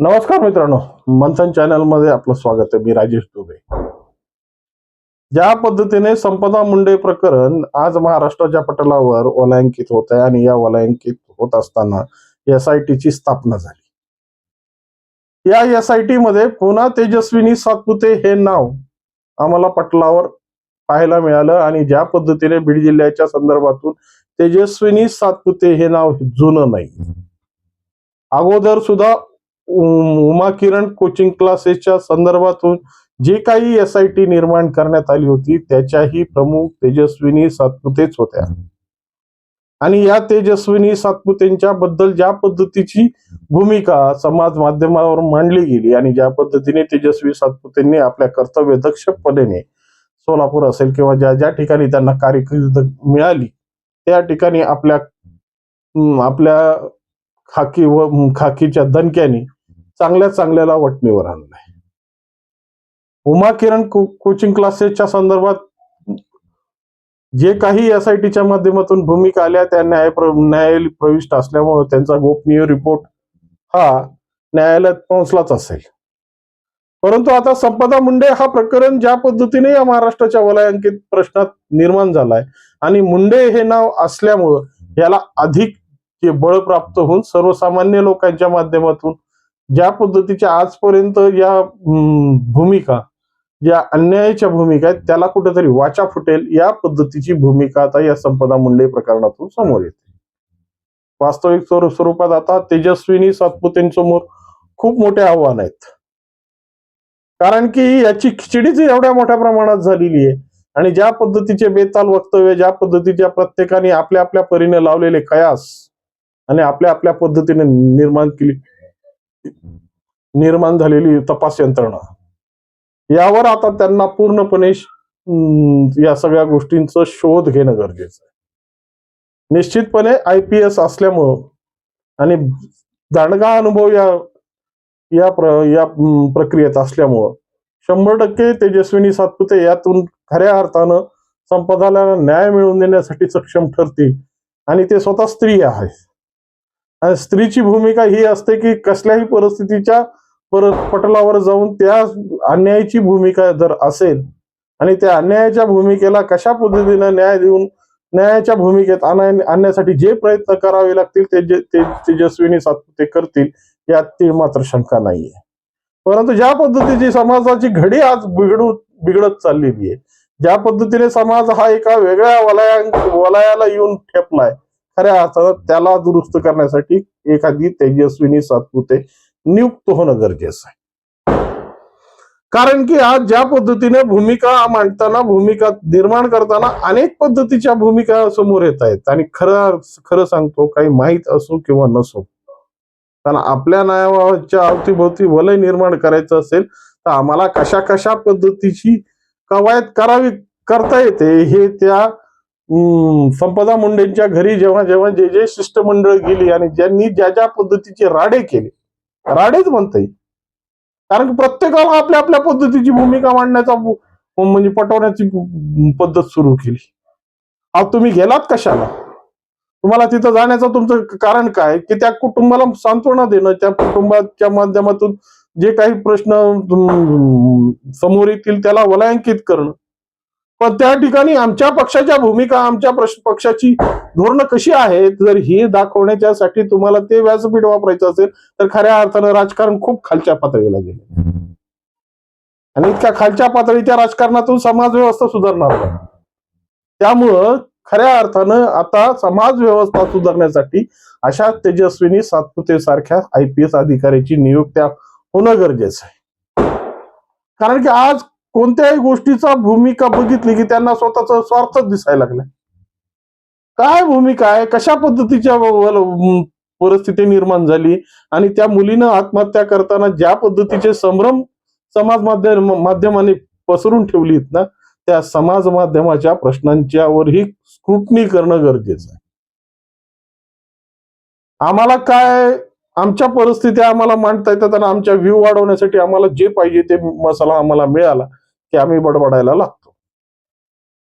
नमस्कार मित्रांनो मंथन चॅनलमध्ये आपलं स्वागत आहे. मी राजेश दुबे. ज्या पद्धतीने संपदा मुंडे प्रकरण आज महाराष्ट्राच्या पटलावर वलयांकित होत आहे आणि या वलयांकित होत असताना एस आय ची स्थापना झाली. या एस आय टी मध्ये पुन्हा तेजस्विनी सातपुते हे नाव आम्हाला पटलावर पाहायला मिळालं आणि ज्या पद्धतीने बीड जिल्ह्याच्या संदर्भातून तेजस्विनी सातपुते हे नाव जुनं नाही. अगोदर सुद्धा उम- उमा किरण कोचिंग क्लासेसच्या संदर्भातून जे काही एस आय टी निर्माण करण्यात आली होती त्याच्याही प्रमुख तेजस्विनी सातपुतेच होत्या. आणि या तेजस्विनी सातपुतेंच्या बद्दल ज्या पद्धतीची भूमिका समाज माध्यमावर मांडली गेली आणि ज्या पद्धतीने तेजस्वी सातपुतेंनी आपल्या कर्तव्य दक्षपणे सोलापूर असेल किंवा ज्या ज्या ठिकाणी त्यांना कार्यकिर्द मिळाली त्या ठिकाणी आपल्या आपल्या खाकी व खाकीच्या दणक्याने चांगल्या चांगल्याला वटणीवर आणलाय उमा किरण को- कोचिंग क्लासेसच्या संदर्भात जे काही एस आय टीच्या माध्यमातून भूमिका आल्या त्या न्याय न्यायालय प्रविष्ट असल्यामुळे त्यांचा गोपनीय रिपोर्ट हा न्यायालयात पोहोचलाच असेल. परंतु आता संपदा मुंडे हा प्रकरण ज्या पद्धतीने या महाराष्ट्राच्या वलयांकित प्रश्नात निर्माण झालाय आणि मुंडे हे नाव असल्यामुळं याला अधिक जे बळ प्राप्त होऊन सर्वसामान्य लोकांच्या माध्यमातून ज्या पद्धतीच्या आजपर्यंत या भूमिका ज्या अन्यायाच्या भूमिका आहेत त्याला कुठेतरी वाचा फुटेल या पद्धतीची भूमिका आता या संपदा मुंडे प्रकरणातून समोर येते. वास्तविक स्वरूपात आता तेजस्विनी सातपुतेंसमोर खूप मोठे आव्हान आहेत. कारण की याची खिचडीच एवढ्या मोठ्या प्रमाणात झालेली आहे. आणि ज्या पद्धतीचे बेताल वक्तव्य ज्या पद्धतीच्या प्रत्येकाने आपल्या आपल्या परीने लावलेले कयास आणि आपल्या आपल्या पद्धतीने निर्माण केली निर्माण झालेली तपास यंत्रणा. यावर आता त्यांना पूर्णपणे या सगळ्या गोष्टींचा शोध घेणं गरजेचं आहे. निश्चितपणे आय पी एस असल्यामुळं आणि दांडगा अनुभव या या प्र या प्रक्रियेत असल्यामुळं शंभर टक्के तेजस्विनी सातपुते यातून खऱ्या अर्थानं संपदाला न्याय मिळवून देण्यासाठी सक्षम ठरतील आणि ते स्वतः स्त्री आहे. आणि स्त्रीची भूमिका ही असते की कसल्याही परिस्थितीच्या परत पटलावर जाऊन त्या अन्यायाची भूमिका जर असेल आणि त्या अन्यायाच्या भूमिकेला कशा पद्धतीनं न्याय देऊन न्यायाच्या भूमिकेत आणा- आणण्यासाठी जे प्रयत्न करावे लागतील ते जे- तेजस्विनी सातपुते करतील यात ती मात्र शंका नाहीये. परंतु ज्या पद्धतीची समाजाची घडी आज बिघडू बिघडत चाललेली आहे ज्या पद्धतीने समाज हा एका वेगळ्या वलया वलयाला येऊन ठेपलाय खऱ्या अर्थानं त्याला दुरुस्त करण्यासाठी एखादी तेजस्विनी सातपुते नियुक्त होणं गरजेचं आहे. कारण की आज ज्या पद्धतीने भूमिका मांडताना भूमिका निर्माण करताना अनेक पद्धतीच्या भूमिका समोर येत आहेत. आणि खरं खरं सांगतो काही माहीत असो किंवा नसो कारण आपल्या नावाच्या अवतीभोवती वलय निर्माण करायचं असेल तर आम्हाला कशा कशा पद्धतीची कवायत करावी करता येते हे त्या संपदा मुंडेंच्या घरी जेव्हा जेव्हा जे जे शिष्टमंडळ गेली आणि ज्यांनी ज्या ज्या पद्धतीचे राडे केले राडेच म्हणता येईल कारण की प्रत्येकाला आपल्या आपल्या पद्धतीची भूमिका मांडण्याचा म्हणजे पटवण्याची पद्धत सुरू केली. अहो तुम्ही गेलात कशाला? तुम्हाला तिथं जाण्याचं तुमचं कारण काय? की त्या कुटुंबाला सांत्वना देणं त्या कुटुंबाच्या माध्यमातून जे काही प्रश्न समोर येतील त्याला वलयांकित करणं. पण त्या ठिकाणी आमच्या पक्षाच्या भूमिका आमच्या पक्षाची धोरणं कशी आहेत जर ही दाखवण्याच्यासाठी तुम्हाला ते व्यासपीठ वापरायचं असेल तर खऱ्या अर्थानं राजकारण खूप खालच्या पातळीला गेले आणि इतक्या खालच्या पातळीच्या राजकारणातून समाज व्यवस्था सुधारणार नाही. त्यामुळं खऱ्या अर्थानं आता समाज व्यवस्था सुधारण्यासाठी अशा तेजस्विनी सातपुते सारख्या आय पी एस अधिकाऱ्याची नियुक्त्या होणं गरजेचं आहे. कारण की आज कोणत्याही गोष्टीचा भूमिका बघितली की त्यांना स्वतःचा स्वार्थच दिसायला लागला काय भूमिका आहे? कशा पद्धतीच्या परिस्थिती निर्माण झाली? आणि त्या मुलीनं आत्महत्या करताना ज्या पद्धतीचे संभ्रम समाज माध्यम माध्यमाने पसरून ठेवलीत ना त्या समाज माध्यमाच्या प्रश्नांच्यावरही स्क्रुटनी करणं गरजेचं आहे. आम्हाला काय आमच्या परिस्थिती आम्हाला मांडता येतात आणि आमच्या व्ह्यू वाढवण्यासाठी आम्हाला जे पाहिजे ते मसाला आम्हाला मिळाला की आम्ही बडबडायला लागतो.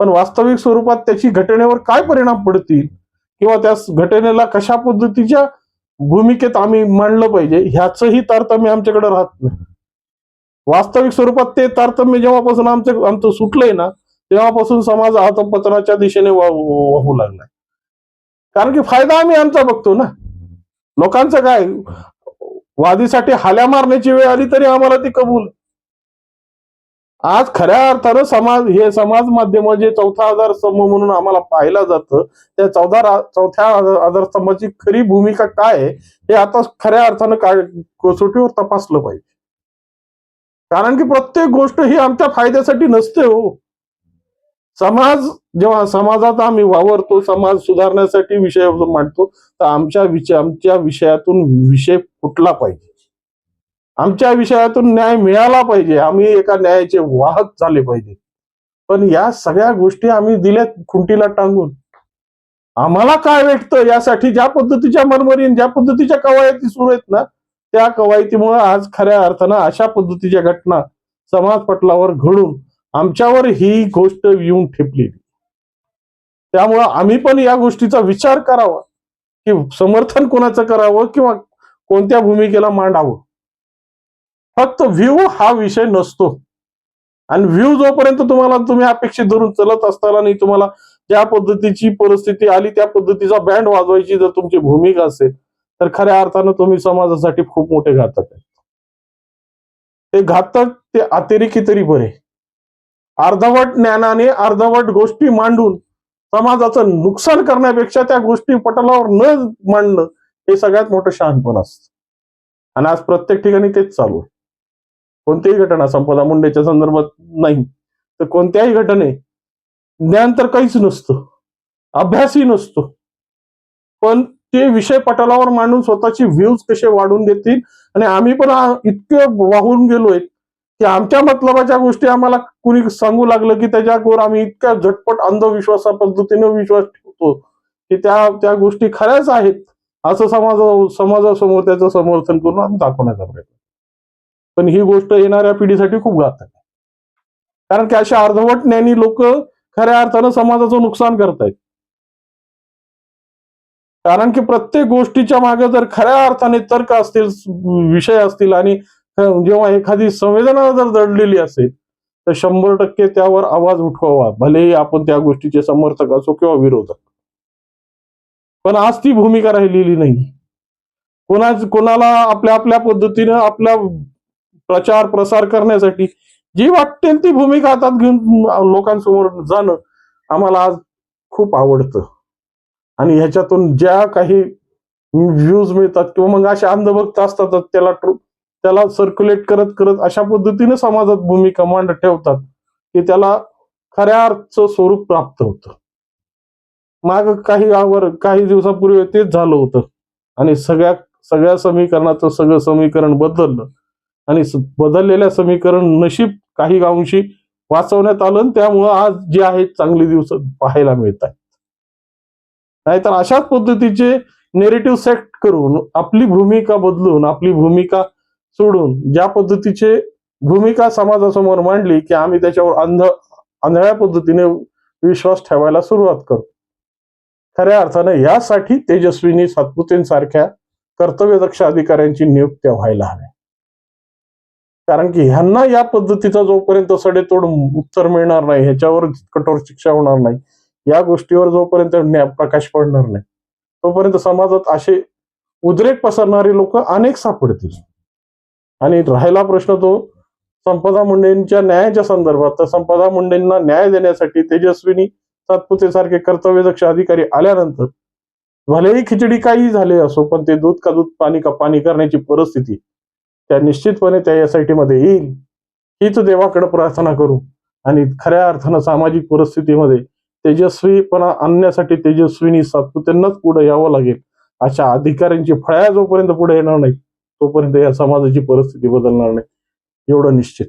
पण वास्तविक स्वरूपात त्याची घटनेवर काय परिणाम पडतील किंवा त्या घटनेला कशा पद्धतीच्या भूमिकेत आम्ही मांडलं पाहिजे ह्याचंही तारतम्य आमच्याकडे राहत नाही. वास्तविक स्वरूपात ते तारतम्य जेव्हापासून आमचं आमचं सुटलंय ना तेव्हापासून समाज अधपतनाच्या दिशेने वाहू लागलाय. कारण की फायदा आम्ही आमचा बघतो ना. लोकांचं काय? वादीसाठी हाल्या मारण्याची वेळ आली तरी आम्हाला ती कबूल. आज खऱ्या अर्थानं समाज हे समाज माध्यम जे चौथा आधार स्तंभ म्हणून आम्हाला पाहिलं जातं त्या चौदा चौथ्या आधार आधार स्तंभाची खरी भूमिका काय आहे हे आता खऱ्या अर्थानं काय कसोटीवर तपासलं पाहिजे. कारण की प्रत्येक गोष्ट ही आमच्या फायद्यासाठी नसते हो. समाज जेव्हा समाजात आम्ही वावरतो समाज सुधारण्यासाठी विषय मांडतो तर आमच्या विषय आमच्या विषयातून विषय फुटला पाहिजे. आमच्या विषयातून न्याय मिळाला पाहिजे. आम्ही एका न्यायाचे वाहक झाले पाहिजे. पण या सगळ्या गोष्टी आम्ही दिल्यात खुंटीला टांगून. आम्हाला काय भेटतं यासाठी ज्या पद्धतीच्या मरमरीन ज्या पद्धतीच्या कवायती सुरू आहेत ना त्या कवायतीमुळे आज खऱ्या अर्थानं अशा पद्धतीच्या घटना समाज पटलावर घडून आमच्यावर ही गोष्ट येऊन ठेपली. त्यामुळं आम्ही पण या गोष्टीचा विचार करावा की समर्थन कोणाचं करावं किंवा कोणत्या भूमिकेला मांडावं. फक्त व्ह्यू हा विषय नसतो. आणि व्ह्यू जोपर्यंत तुम्हाला तुम्ही अपेक्षित धरून चलत असताना नाही तुम्हाला ज्या पद्धतीची परिस्थिती आली त्या पद्धतीचा बँड वाजवायची जर तुमची भूमिका असेल तर खऱ्या अर्थानं तुम्ही समाजासाठी खूप मोठे घातक आहे ते घातक ते अतिरेकी तरी बरे. अर्धवट ज्ञानाने अर्धवट गोष्टी मांडून समाजाचं नुकसान करण्यापेक्षा त्या गोष्टी पटलावर न मांडणं हे सगळ्यात मोठं शहाणपण असतं. आणि आज प्रत्येक ठिकाणी तेच चालू आहे. कोणतीही घटना संपदा मुंडेच्या संदर्भात नाही तर कोणत्याही घटने ज्ञान तर काहीच नसतं अभ्यासही नसतो. पण ते विषय पटलावर मांडून स्वतःची व्ह्यूज कसे वाढून देतील? आणि आम्ही पण इतके वाहून गेलोय की आमच्या मतलबाच्या गोष्टी आम्हाला कुणी सांगू लागलं की त्याच्यावर आम्ही इतक्या झटपट अंधविश्वासा पद्धतीने विश्वास ठेवतो की त्या त्या गोष्टी खऱ्याच आहेत असं समाज समाजासमोर त्याचं समर्थन करून आम्ही दाखवण्याचा प्रयत्न पण ही गोष्ट येणाऱ्या पिढीसाठी खूप घातक आहे. कारण की अशा अर्धवट ज्ञानी लोक खऱ्या अर्थानं समाजाचं नुकसान करतायत. कारण की प्रत्येक गोष्टीच्या मागे जर खऱ्या अर्थाने तर्क असतील विषय असतील आणि जेव्हा एखादी संवेदना जर दडलेली असेल तर शंभर टक्के त्यावर आवाज उठवावा. भलेही आपण त्या गोष्टीचे समर्थक असो किंवा विरोधक. पण आज ती भूमिका राहिलेली नाही. कोणाच कोणाला आपल्या आपल्या पद्धतीनं आपल्या प्रचार प्रसार करण्यासाठी जी वाटेल ती भूमिका हातात घेऊन लोकांसमोर जाणं आम्हाला आज खूप आवडतं. आणि ह्याच्यातून ज्या काही व्ह्यूज मिळतात किंवा मग असे अंधभक्त असतात त्याला ट्रू- त्याला सर्क्युलेट करत करत अशा पद्धतीने समाजात भूमिका मांड ठेवतात की त्याला खऱ्या अर्थचं स्वरूप प्राप्त होतं. माग काही आवर काही दिवसापूर्वी तेच झालं होतं. आणि सगळ्या सगळ्या समीकरणाचं सगळं समीकरण बदललं. आणि बदललेल्या समीकरण नशीब काही गावांशी वाचवण्यात आलं आणि त्यामुळं आज जे आहेत चांगली दिवस पाहायला मिळत आहेत. नाहीतर अशाच पद्धतीचे नेरेटिव्ह सेट करून आपली भूमिका बदलून आपली भूमिका सोडून ज्या पद्धतीचे भूमिका समाजासमोर मांडली की आम्ही त्याच्यावर अंध आंधळ्या पद्धतीने विश्वास ठेवायला सुरुवात करतो. खऱ्या अर्थानं यासाठी तेजस्विनी सातपुतेंसारख्या कर्तव्यदक्ष अधिकाऱ्यांची नियुक्त्या व्हायला हव्या. कारण की ह्यांना या पद्धतीचा जोपर्यंत सडेतोड उत्तर मिळणार नाही ह्याच्यावर कठोर शिक्षा होणार नाही या गोष्टीवर जोपर्यंत प्रकाश पडणार नाही तोपर्यंत समाजात असे उद्रेक पसरणारे लोक अनेक सापडतील. आणि राहिला प्रश्न तो संपदा मुंडेंच्या न्यायाच्या संदर्भात. तर संपदा मुंडेंना न्याय देण्यासाठी तेजस्विनी सातपुते सारखे कर्तव्यदक्ष अधिकारी आल्यानंतर भलेही खिचडी काही झाले असो पण ते दूध का दूध पाणी का पाणी करण्याची परिस्थिती त्या निश्चितपणे त्या एसमध्ये येईल. हीच देवाकडे प्रार्थना करू. आणि खऱ्या अर्थानं सामाजिक परिस्थितीमध्ये तेजस्वीपणा आणण्यासाठी तेजस्विनी सातपुतेंनाच पुढे यावं लागेल. अशा अधिकाऱ्यांची फळ्या जोपर्यंत पुढे येणार नाही तोपर्यंत या समाजाची परिस्थिती बदलणार नाही. एवढं निश्चित.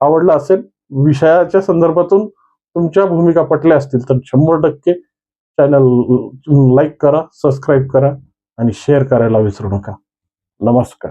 आवडलं असेल विषयाच्या संदर्भातून तुमच्या भूमिका पटल्या असतील तर शंभर टक्के चॅनल लाईक करा सबस्क्राईब करा आणि शेअर करायला विसरू नका. नमस्कार.